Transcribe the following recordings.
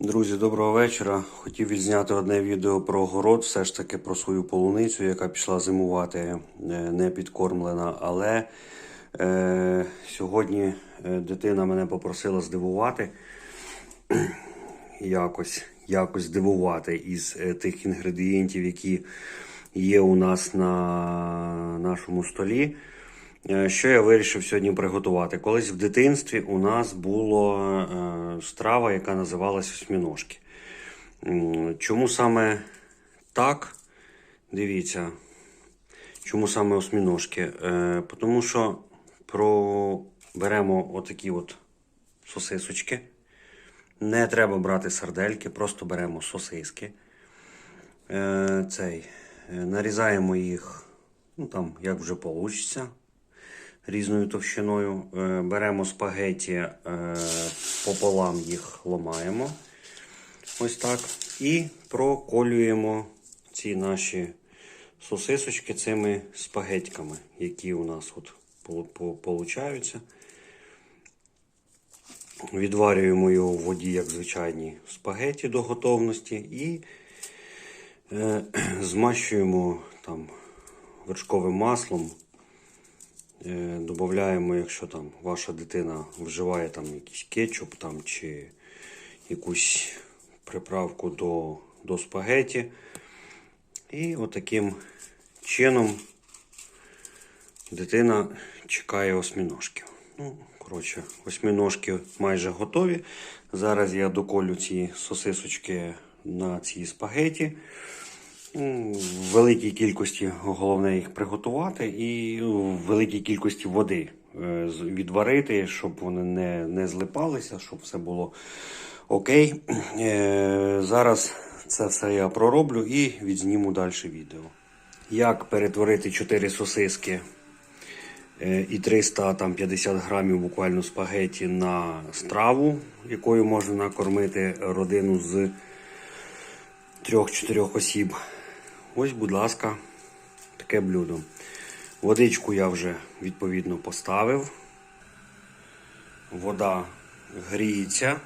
Друзі, доброго вечора. Хотів відзняти одне відео про город, все ж таки про свою полуницю, яка пішла зимувати е, не підкормлена. Але е, сьогодні е, дитина мене попросила здивувати якось, якось здивувати із е, тих інгредієнтів, які є у нас на нашому столі. Е, Що я вирішив сьогодні приготувати? Колись в дитинстві у нас була е, страва, яка називалась осьміножки. Чому саме так? Дивіться, чому саме осьміножки? Е, Тому що про... беремо отакі от сосисочки. Не треба брати сардельки, просто беремо сосиски. Цей, нарізаємо їх, ну там, як вже вийде, різною товщиною. Е, беремо спагеті, е, пополам їх ломаємо. Ось так. І проколюємо ці наші сосисочки цими спагетьками, які у нас от получаються. Відварюємо його в воді, як звичайні спагеті до готовності, і е, змащуємо там вершковим маслом. Е, додаємо, якщо там ваша дитина вживає там якийсь кетчуп там, чи якусь приправку до, до спагеті. І отаким чином дитина чекає осьміножків. Ну, коротше, осьміножки майже готові. Зараз я доколю ці сосисочки на ці спагеті. Великій кількості головне їх приготувати і ну, в великій кількості води е, відварити, щоб вони не, не злипалися, щоб все було окей. Е, Зараз це все я пророблю і відзніму далі відео. Як перетворити 4 сосиски е, і 350 грамів буквально спагеті на страву, якою можна накормити родину з 3-4 осіб. Ось, будь ласка, таке блюдо. Водичку я вже відповідно поставив. Вода гріється.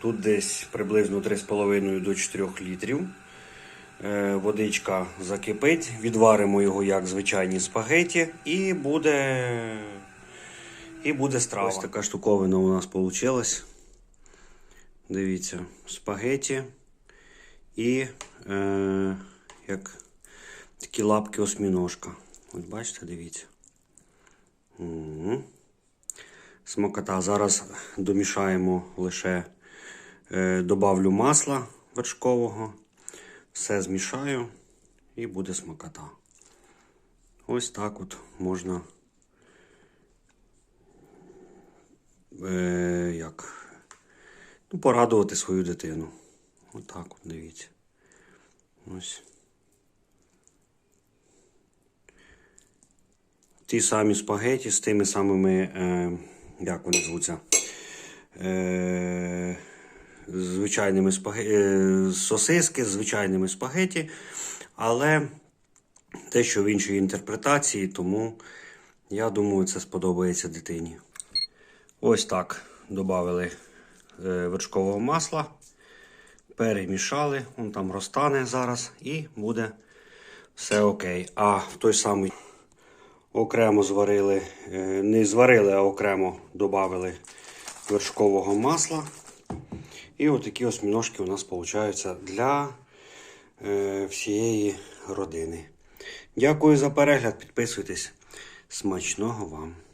Тут десь приблизно 3,5 до 4 літрів. Е, Водичка закипить, відваримо його як звичайні спагеті, і буде, і буде страва. Ось така штуковина у нас вийшла. Дивіться, спагеті і е, як такі лапки осьміножка. Ось бачите, дивіться. Угу. Смакота. Зараз домішаємо лише е, добавлю масла вершкового. Все змішаю і буде смакота. Ось так от можна. Е, як? Ну, порадувати свою дитину. Отак от, дивіться. Ось. Ті самі спагеті з тими самими, е, як вони звуться, е, звичайними спаге... е, сосиски, з звичайними спагеті, але дещо в іншій інтерпретації, тому я думаю, це сподобається дитині. Ось так додали е, вершкового масла, перемішали, он там розтане зараз і буде все окей. А в той самий окремо зварили, е, не зварили, а окремо додали вершкового масла. І отакі осьміножки у нас виходять для е, всієї родини. Дякую за перегляд, підписуйтесь. Смачного вам!